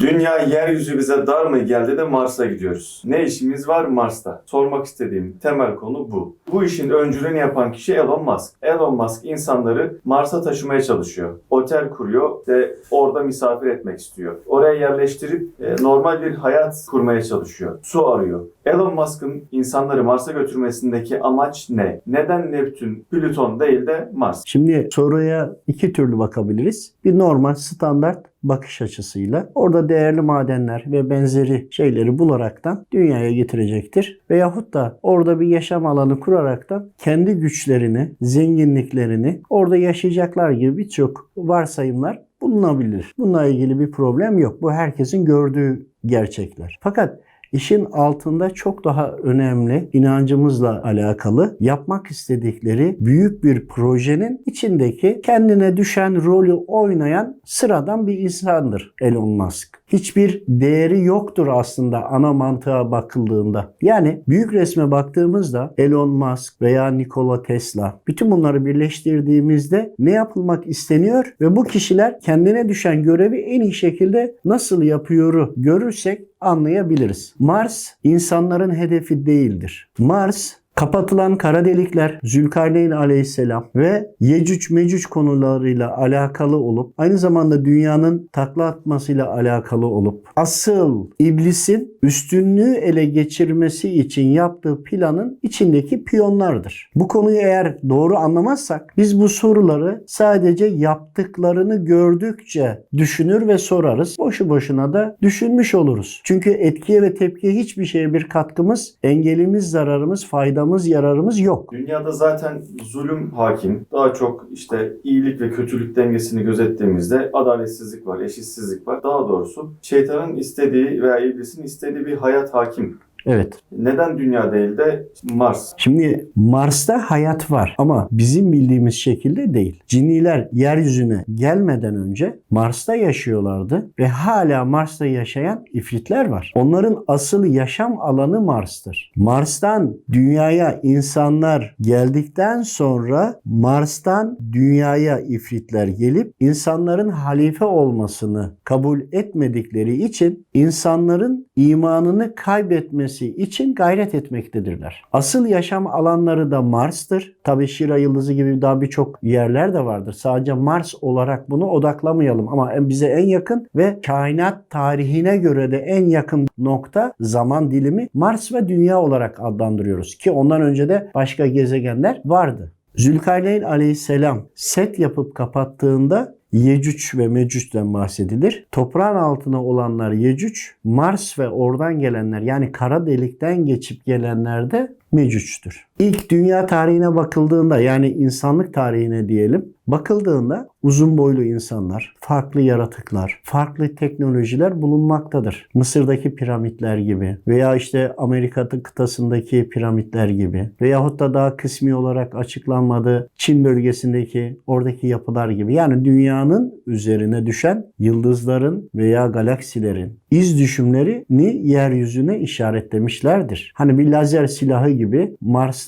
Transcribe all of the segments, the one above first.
Dünya yeryüzü bize dar mı geldi de Mars'a gidiyoruz. Ne işimiz var Mars'ta? Sormak istediğim temel konu bu. Bu işin öncülüğünü yapan kişi Elon Musk. Elon Musk insanları Mars'a taşımaya çalışıyor. Otel kuruyor ve orada misafir etmek istiyor. Oraya yerleştirip e, normal bir hayat kurmaya çalışıyor. Su arıyor. Elon Musk'ın insanları Mars'a götürmesindeki amaç ne? Neden Neptün, Plüton değil de Mars? Şimdi soruya iki türlü bakabiliriz. Bir normal standart bakış açısıyla orada değerli madenler ve benzeri şeyleri bularaktan dünyaya getirecektir. Veyahut da orada bir yaşam alanı kuraraktan kendi güçlerini, zenginliklerini orada yaşayacaklar gibi birçok varsayımlar bulunabilir. Bununla ilgili bir problem yok. Bu herkesin gördüğü gerçekler. Fakat İşin altında çok daha önemli inancımızla alakalı yapmak istedikleri büyük bir projenin içindeki kendine düşen rolü oynayan sıradan bir insandır Elon Musk. Hiçbir değeri yoktur aslında ana mantığa bakıldığında. Yani büyük resme baktığımızda Elon Musk veya Nikola Tesla bütün bunları birleştirdiğimizde ne yapılmak isteniyor ve bu kişiler kendine düşen görevi en iyi şekilde nasıl yapıyoru görürsek anlayabiliriz. Mars insanların hedefi değildir. Mars Kapatılan kara delikler Zülkarneyn aleyhisselam ve Yecüc Mecüc konularıyla alakalı olup aynı zamanda dünyanın takla atmasıyla alakalı olup asıl iblisin üstünlüğü ele geçirmesi için yaptığı planın içindeki piyonlardır. Bu konuyu eğer doğru anlamazsak biz bu soruları sadece yaptıklarını gördükçe düşünür ve sorarız. Boşu boşuna da düşünmüş oluruz. Çünkü etkiye ve tepkiye hiçbir şeye bir katkımız, engelimiz, zararımız, faydamız faydamız, yararımız yok. Dünyada zaten zulüm hakim. Daha çok işte iyilik ve kötülük dengesini gözettiğimizde adaletsizlik var, eşitsizlik var. Daha doğrusu şeytanın istediği veya iblisin istediği bir hayat hakim. Evet. Neden dünya değil de Mars? Şimdi Mars'ta hayat var ama bizim bildiğimiz şekilde değil. Cinniler yeryüzüne gelmeden önce Mars'ta yaşıyorlardı ve hala Mars'ta yaşayan ifritler var. Onların asıl yaşam alanı Mars'tır. Mars'tan dünyaya insanlar geldikten sonra Mars'tan dünyaya ifritler gelip insanların halife olmasını kabul etmedikleri için insanların imanını kaybetmesi için gayret etmektedirler. Asıl yaşam alanları da Mars'tır. Tabi Şira yıldızı gibi daha birçok yerler de vardır. Sadece Mars olarak bunu odaklamayalım ama bize en yakın ve kainat tarihine göre de en yakın nokta zaman dilimi Mars ve Dünya olarak adlandırıyoruz ki ondan önce de başka gezegenler vardı. Zülkarneyn aleyhisselam set yapıp kapattığında Yecüc ve Mecüc'ten bahsedilir. Toprağın altına olanlar Yecüc, Mars ve oradan gelenler yani kara delikten geçip gelenler de Mecüc'tür. İlk dünya tarihine bakıldığında yani insanlık tarihine diyelim bakıldığında uzun boylu insanlar, farklı yaratıklar, farklı teknolojiler bulunmaktadır. Mısır'daki piramitler gibi veya işte Amerika kıtasındaki piramitler gibi veyahut da daha kısmi olarak açıklanmadığı Çin bölgesindeki oradaki yapılar gibi. Yani dünyanın üzerine düşen yıldızların veya galaksilerin iz düşümlerini yeryüzüne işaretlemişlerdir. Hani bir lazer silahı gibi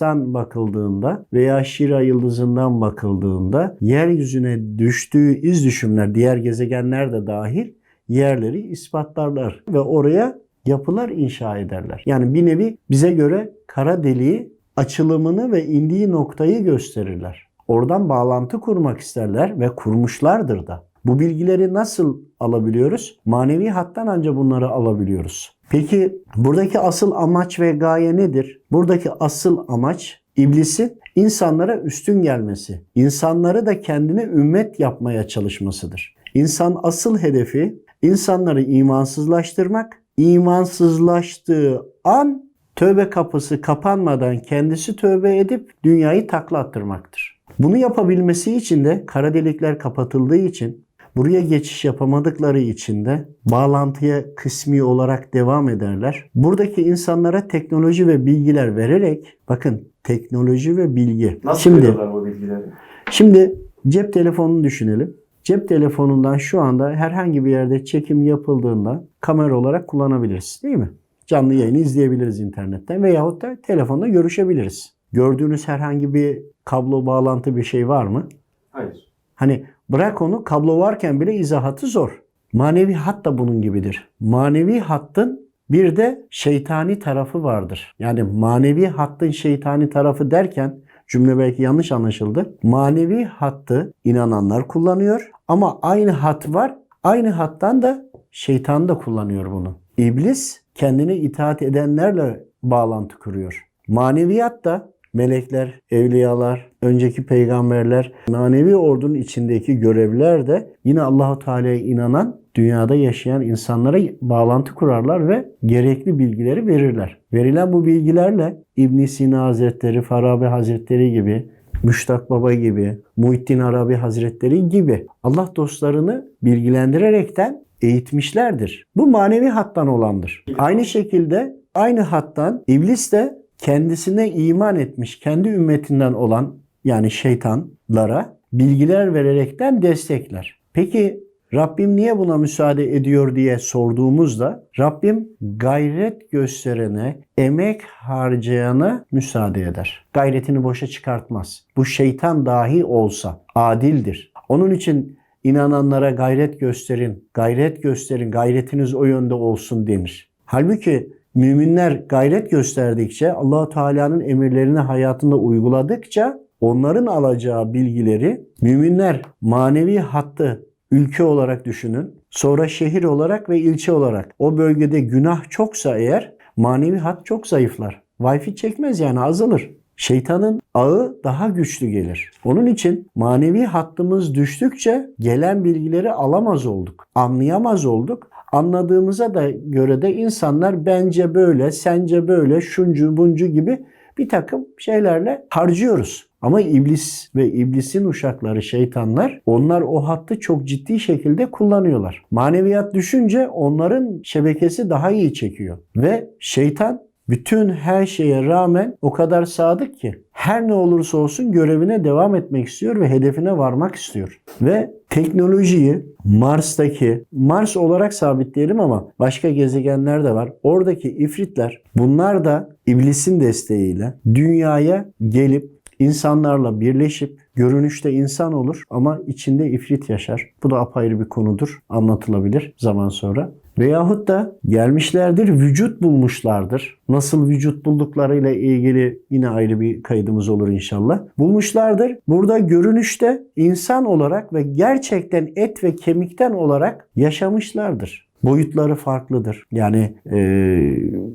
Mars'tan bakıldığında veya Şira yıldızından bakıldığında yeryüzüne düştüğü iz düşümler diğer gezegenler de dahil yerleri ispatlarlar ve oraya yapılar inşa ederler. Yani bir nevi bize göre kara deliği açılımını ve indiği noktayı gösterirler. Oradan bağlantı kurmak isterler ve kurmuşlardır da. Bu bilgileri nasıl alabiliyoruz? Manevi hattan ancak bunları alabiliyoruz. Peki buradaki asıl amaç ve gaye nedir? Buradaki asıl amaç iblisin insanlara üstün gelmesi, insanları da kendine ümmet yapmaya çalışmasıdır. İnsan asıl hedefi insanları imansızlaştırmak, imansızlaştığı an tövbe kapısı kapanmadan kendisi tövbe edip dünyayı takla attırmaktır. Bunu yapabilmesi için de kara delikler kapatıldığı için Buraya geçiş yapamadıkları için de bağlantıya kısmi olarak devam ederler. Buradaki insanlara teknoloji ve bilgiler vererek bakın teknoloji ve bilgi. Nasıl şimdi, veriyorlar bu bilgileri? Şimdi cep telefonunu düşünelim. Cep telefonundan şu anda herhangi bir yerde çekim yapıldığında kamera olarak kullanabiliriz değil mi? Canlı yayını izleyebiliriz internetten veyahut da telefonla görüşebiliriz. Gördüğünüz herhangi bir kablo bağlantı bir şey var mı? Hayır. Hani bırak onu kablo varken bile izahatı zor. Manevi hat da bunun gibidir. Manevi hattın bir de şeytani tarafı vardır. Yani manevi hattın şeytani tarafı derken cümle belki yanlış anlaşıldı. Manevi hattı inananlar kullanıyor ama aynı hat var. Aynı hattan da şeytan da kullanıyor bunu. İblis kendine itaat edenlerle bağlantı kuruyor. Maneviyat da melekler, evliyalar, önceki peygamberler, manevi ordunun içindeki görevliler de yine Allahu Teala'ya inanan, dünyada yaşayan insanlara bağlantı kurarlar ve gerekli bilgileri verirler. Verilen bu bilgilerle İbn Sina Hazretleri, Farabi Hazretleri gibi, Müştak Baba gibi, Muhittin Arabi Hazretleri gibi Allah dostlarını bilgilendirerekten eğitmişlerdir. Bu manevi hattan olandır. Aynı şekilde aynı hattan iblis de kendisine iman etmiş, kendi ümmetinden olan yani şeytanlara bilgiler vererekten destekler. Peki Rabbim niye buna müsaade ediyor diye sorduğumuzda Rabbim gayret gösterene, emek harcayana müsaade eder. Gayretini boşa çıkartmaz. Bu şeytan dahi olsa adildir. Onun için inananlara gayret gösterin, gayret gösterin, gayretiniz o yönde olsun denir. Halbuki müminler gayret gösterdikçe, Allahu Teala'nın emirlerini hayatında uyguladıkça onların alacağı bilgileri müminler manevi hattı ülke olarak düşünün. Sonra şehir olarak ve ilçe olarak. O bölgede günah çoksa eğer manevi hat çok zayıflar. Wi-Fi çekmez yani azalır. Şeytanın ağı daha güçlü gelir. Onun için manevi hattımız düştükçe gelen bilgileri alamaz olduk. Anlayamaz olduk. Anladığımıza da göre de insanlar bence böyle, sence böyle, şuncu buncu gibi bir takım şeylerle harcıyoruz. Ama iblis ve iblisin uşakları şeytanlar onlar o hattı çok ciddi şekilde kullanıyorlar. Maneviyat düşünce onların şebekesi daha iyi çekiyor. Ve şeytan bütün her şeye rağmen o kadar sadık ki her ne olursa olsun görevine devam etmek istiyor ve hedefine varmak istiyor. Ve teknolojiyi Mars'taki Mars olarak sabitleyelim ama başka gezegenler de var. Oradaki ifritler bunlar da iblisin desteğiyle dünyaya gelip insanlarla birleşip görünüşte insan olur ama içinde ifrit yaşar. Bu da apayrı bir konudur. Anlatılabilir zaman sonra. Veyahut da gelmişlerdir, vücut bulmuşlardır. Nasıl vücut bulduklarıyla ilgili yine ayrı bir kaydımız olur inşallah. Bulmuşlardır. Burada görünüşte insan olarak ve gerçekten et ve kemikten olarak yaşamışlardır boyutları farklıdır. Yani e,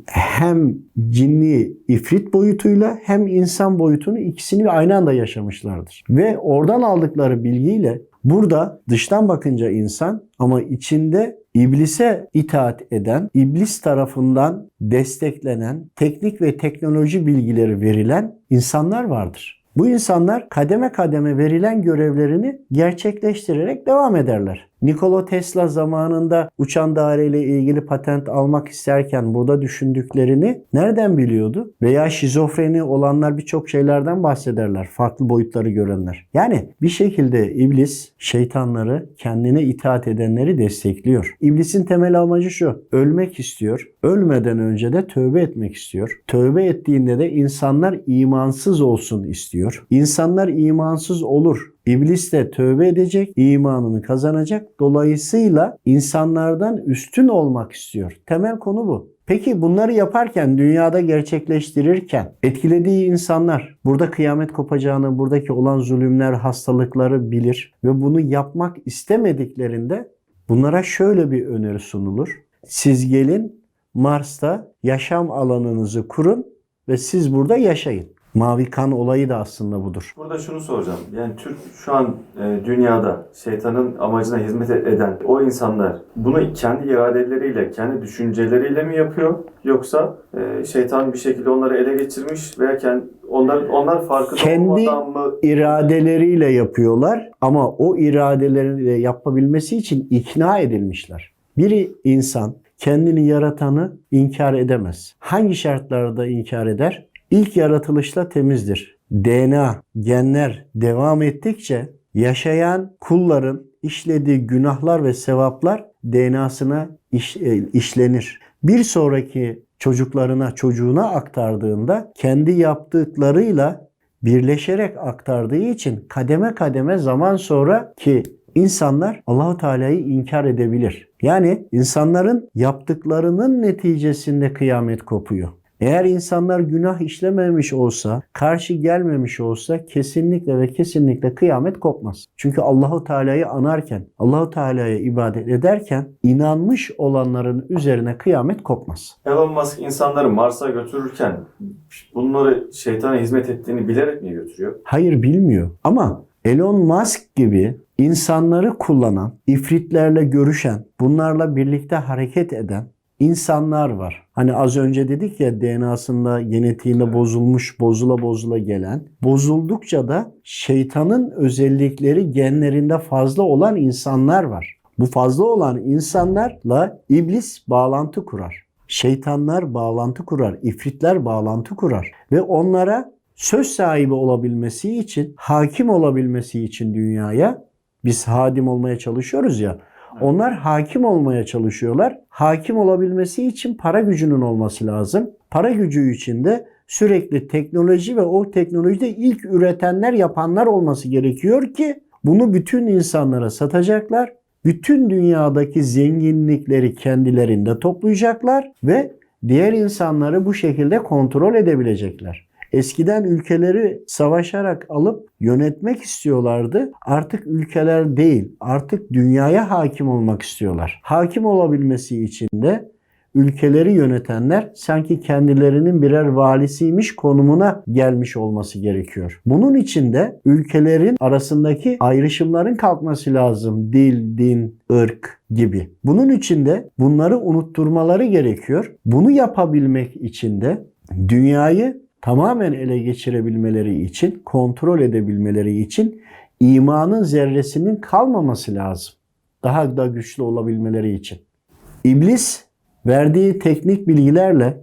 hem cinli ifrit boyutuyla hem insan boyutunu ikisini aynı anda yaşamışlardır. Ve oradan aldıkları bilgiyle burada dıştan bakınca insan ama içinde iblise itaat eden, iblis tarafından desteklenen, teknik ve teknoloji bilgileri verilen insanlar vardır. Bu insanlar kademe kademe verilen görevlerini gerçekleştirerek devam ederler. Nikola Tesla zamanında uçan daireyle ilgili patent almak isterken burada düşündüklerini nereden biliyordu? Veya şizofreni olanlar birçok şeylerden bahsederler. Farklı boyutları görenler. Yani bir şekilde iblis şeytanları kendine itaat edenleri destekliyor. İblisin temel amacı şu. Ölmek istiyor. Ölmeden önce de tövbe etmek istiyor. Tövbe ettiğinde de insanlar imansız olsun istiyor. İnsanlar imansız olur. İblis de tövbe edecek, imanını kazanacak. Dolayısıyla insanlardan üstün olmak istiyor. Temel konu bu. Peki bunları yaparken, dünyada gerçekleştirirken etkilediği insanlar burada kıyamet kopacağını, buradaki olan zulümler, hastalıkları bilir ve bunu yapmak istemediklerinde bunlara şöyle bir öneri sunulur. Siz gelin Mars'ta yaşam alanınızı kurun ve siz burada yaşayın. Mavi kan olayı da aslında budur. Burada şunu soracağım. Yani Türk şu an e, dünyada şeytanın amacına hizmet eden o insanlar bunu kendi iradeleriyle, kendi düşünceleriyle mi yapıyor? Yoksa e, şeytan bir şekilde onları ele geçirmiş veya kendi, onlar onlar farkında Kendi- olmadan mı iradeleriyle yapıyorlar ama o iradeleriyle yapabilmesi için ikna edilmişler. Bir insan kendini yaratanı inkar edemez. Hangi şartlarda inkar eder? İlk yaratılışta temizdir. DNA, genler devam ettikçe yaşayan kulların işlediği günahlar ve sevaplar DNA'sına iş- e, işlenir. Bir sonraki çocuklarına, çocuğuna aktardığında kendi yaptıklarıyla birleşerek aktardığı için kademe kademe zaman sonra ki insanlar Allahu Teala'yı inkar edebilir. Yani insanların yaptıklarının neticesinde kıyamet kopuyor. Eğer insanlar günah işlememiş olsa, karşı gelmemiş olsa kesinlikle ve kesinlikle kıyamet kopmaz. Çünkü Allahu Teala'yı anarken, Allahu Teala'ya ibadet ederken inanmış olanların üzerine kıyamet kopmaz. Elon Musk insanları Mars'a götürürken bunları şeytana hizmet ettiğini bilerek mi götürüyor? Hayır bilmiyor. Ama Elon Musk gibi insanları kullanan, ifritlerle görüşen, bunlarla birlikte hareket eden insanlar var. Hani az önce dedik ya DNA'sında, genetiğinde bozulmuş, bozula bozula gelen. Bozuldukça da şeytanın özellikleri genlerinde fazla olan insanlar var. Bu fazla olan insanlarla iblis bağlantı kurar. Şeytanlar bağlantı kurar, ifritler bağlantı kurar ve onlara söz sahibi olabilmesi için, hakim olabilmesi için dünyaya biz hadim olmaya çalışıyoruz ya. Onlar hakim olmaya çalışıyorlar. Hakim olabilmesi için para gücünün olması lazım. Para gücü için de sürekli teknoloji ve o teknolojide ilk üretenler, yapanlar olması gerekiyor ki bunu bütün insanlara satacaklar. Bütün dünyadaki zenginlikleri kendilerinde toplayacaklar ve diğer insanları bu şekilde kontrol edebilecekler. Eskiden ülkeleri savaşarak alıp yönetmek istiyorlardı. Artık ülkeler değil, artık dünyaya hakim olmak istiyorlar. Hakim olabilmesi için de ülkeleri yönetenler sanki kendilerinin birer valisiymiş konumuna gelmiş olması gerekiyor. Bunun için de ülkelerin arasındaki ayrışımların kalkması lazım. Dil, din, ırk gibi. Bunun için de bunları unutturmaları gerekiyor. Bunu yapabilmek için de dünyayı tamamen ele geçirebilmeleri için, kontrol edebilmeleri için imanın zerresinin kalmaması lazım. Daha da güçlü olabilmeleri için. İblis verdiği teknik bilgilerle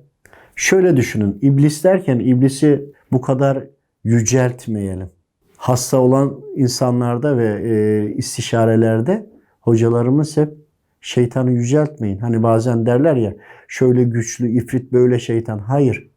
şöyle düşünün. İblis derken iblisi bu kadar yüceltmeyelim. Hasta olan insanlarda ve e, istişarelerde hocalarımız hep şeytanı yüceltmeyin. Hani bazen derler ya şöyle güçlü ifrit böyle şeytan. Hayır.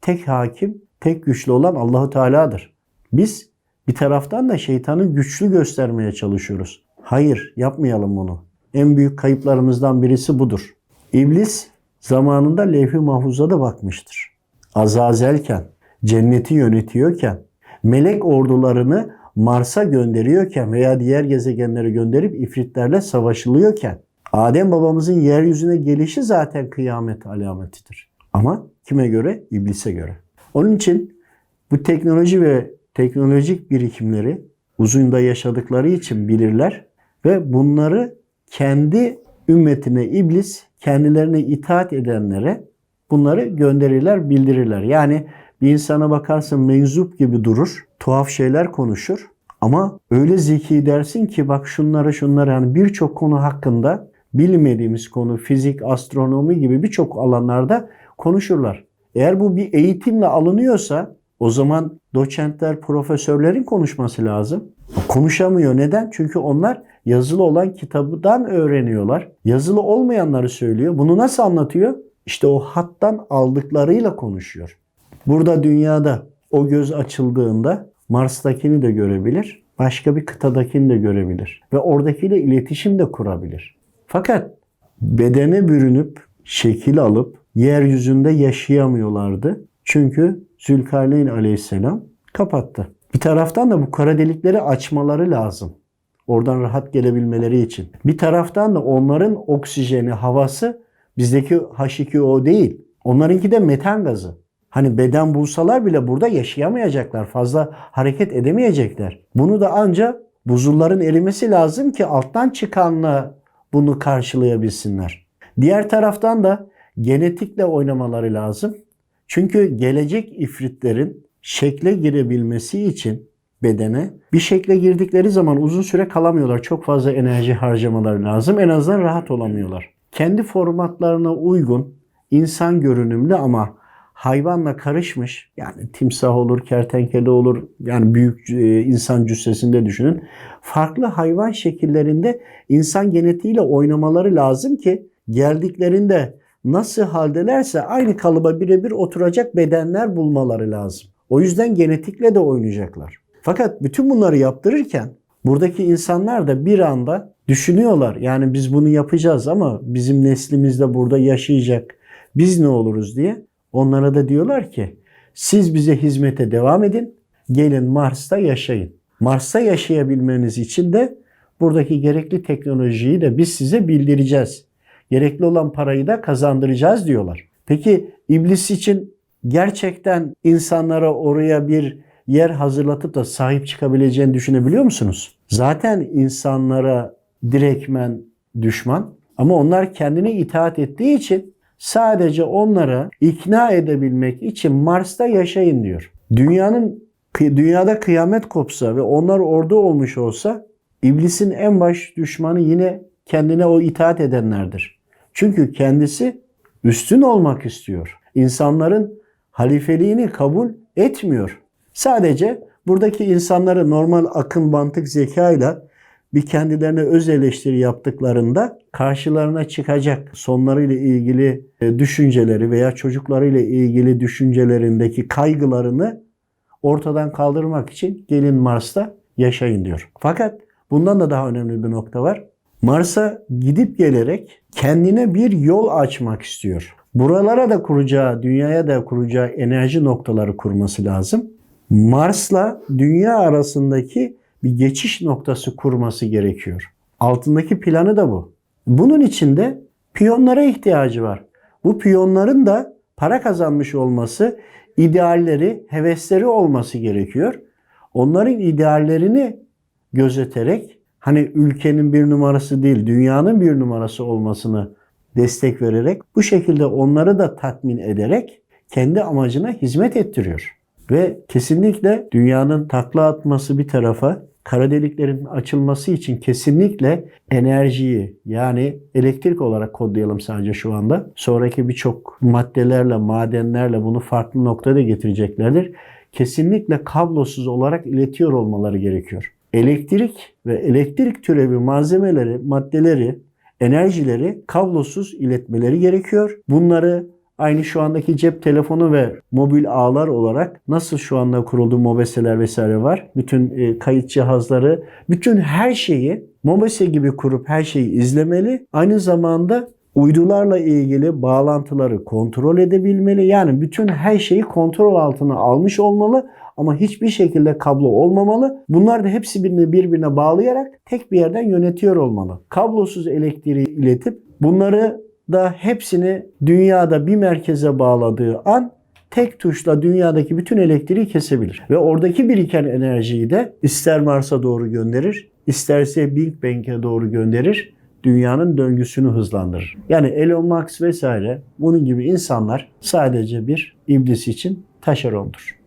Tek hakim, tek güçlü olan Allahu Teala'dır. Biz bir taraftan da şeytanı güçlü göstermeye çalışıyoruz. Hayır, yapmayalım bunu. En büyük kayıplarımızdan birisi budur. İblis zamanında levh-i mahfuza da bakmıştır. Azazelken, cenneti yönetiyorken, melek ordularını Mars'a gönderiyorken veya diğer gezegenlere gönderip ifritlerle savaşılıyorken, Adem babamızın yeryüzüne gelişi zaten kıyamet alametidir. Ama kime göre? İblise göre. Onun için bu teknoloji ve teknolojik birikimleri uzunda yaşadıkları için bilirler ve bunları kendi ümmetine iblis kendilerine itaat edenlere bunları gönderirler, bildirirler. Yani bir insana bakarsın menzup gibi durur, tuhaf şeyler konuşur ama öyle zeki dersin ki bak şunları şunları yani birçok konu hakkında bilmediğimiz konu fizik, astronomi gibi birçok alanlarda konuşurlar. Eğer bu bir eğitimle alınıyorsa o zaman doçentler, profesörlerin konuşması lazım. Konuşamıyor. Neden? Çünkü onlar yazılı olan kitabından öğreniyorlar. Yazılı olmayanları söylüyor. Bunu nasıl anlatıyor? İşte o hattan aldıklarıyla konuşuyor. Burada dünyada o göz açıldığında Mars'takini de görebilir. Başka bir kıtadakini de görebilir. Ve oradakiyle iletişim de kurabilir. Fakat bedene bürünüp şekil alıp yeryüzünde yaşayamıyorlardı. Çünkü Zülkarneyn aleyhisselam kapattı. Bir taraftan da bu kara delikleri açmaları lazım. Oradan rahat gelebilmeleri için. Bir taraftan da onların oksijeni, havası bizdeki H2O değil. Onlarınki de metan gazı. Hani beden bulsalar bile burada yaşayamayacaklar. Fazla hareket edemeyecekler. Bunu da ancak buzulların erimesi lazım ki alttan çıkanla bunu karşılayabilsinler. Diğer taraftan da genetikle oynamaları lazım. Çünkü gelecek ifritlerin şekle girebilmesi için bedene bir şekle girdikleri zaman uzun süre kalamıyorlar. Çok fazla enerji harcamaları lazım. En azından rahat olamıyorlar. Kendi formatlarına uygun insan görünümlü ama hayvanla karışmış yani timsah olur, kertenkele olur yani büyük e, insan cüssesinde düşünün. Farklı hayvan şekillerinde insan genetiğiyle oynamaları lazım ki geldiklerinde nasıl haldelerse aynı kalıba birebir oturacak bedenler bulmaları lazım. O yüzden genetikle de oynayacaklar. Fakat bütün bunları yaptırırken Buradaki insanlar da bir anda düşünüyorlar. Yani biz bunu yapacağız ama bizim neslimiz de burada yaşayacak. Biz ne oluruz diye. Onlara da diyorlar ki siz bize hizmete devam edin. Gelin Mars'ta yaşayın. Mars'ta yaşayabilmeniz için de buradaki gerekli teknolojiyi de biz size bildireceğiz. Gerekli olan parayı da kazandıracağız diyorlar. Peki iblis için gerçekten insanlara oraya bir yer hazırlatıp da sahip çıkabileceğini düşünebiliyor musunuz? Zaten insanlara direktmen düşman ama onlar kendine itaat ettiği için sadece onlara ikna edebilmek için Mars'ta yaşayın diyor. Dünyanın dünyada kıyamet kopsa ve onlar orada olmuş olsa iblisin en baş düşmanı yine kendine o itaat edenlerdir. Çünkü kendisi üstün olmak istiyor. İnsanların halifeliğini kabul etmiyor. Sadece buradaki insanları normal akın mantık zekayla bir kendilerine öz eleştiri yaptıklarında karşılarına çıkacak sonlarıyla ilgili e, düşünceleri veya çocuklarıyla ilgili düşüncelerindeki kaygılarını ortadan kaldırmak için gelin Mars'ta yaşayın diyor. Fakat bundan da daha önemli bir nokta var. Mars'a gidip gelerek kendine bir yol açmak istiyor. Buralara da kuracağı, dünyaya da kuracağı enerji noktaları kurması lazım. Mars'la dünya arasındaki bir geçiş noktası kurması gerekiyor. Altındaki planı da bu. Bunun için de piyonlara ihtiyacı var. Bu piyonların da para kazanmış olması, idealleri, hevesleri olması gerekiyor. Onların ideallerini gözeterek hani ülkenin bir numarası değil, dünyanın bir numarası olmasını destek vererek bu şekilde onları da tatmin ederek kendi amacına hizmet ettiriyor. Ve kesinlikle dünyanın takla atması bir tarafa, kara deliklerin açılması için kesinlikle enerjiyi yani elektrik olarak kodlayalım sadece şu anda. Sonraki birçok maddelerle, madenlerle bunu farklı noktaya getireceklerdir. Kesinlikle kablosuz olarak iletiyor olmaları gerekiyor. Elektrik ve elektrik türevi malzemeleri, maddeleri, enerjileri kablosuz iletmeleri gerekiyor. Bunları aynı şu andaki cep telefonu ve mobil ağlar olarak nasıl şu anda kurulduğu mobeseler vesaire var. Bütün e, kayıt cihazları, bütün her şeyi mobese gibi kurup her şeyi izlemeli. Aynı zamanda uydularla ilgili bağlantıları kontrol edebilmeli. Yani bütün her şeyi kontrol altına almış olmalı ama hiçbir şekilde kablo olmamalı. Bunlar da hepsi birbirine, birbirine bağlayarak tek bir yerden yönetiyor olmalı. Kablosuz elektriği iletip bunları da hepsini dünyada bir merkeze bağladığı an tek tuşla dünyadaki bütün elektriği kesebilir. Ve oradaki biriken enerjiyi de ister Mars'a doğru gönderir, isterse Big Bang'e doğru gönderir. Dünyanın döngüsünü hızlandırır. Yani Elon Musk vesaire bunun gibi insanlar sadece bir iblis için taşerondur.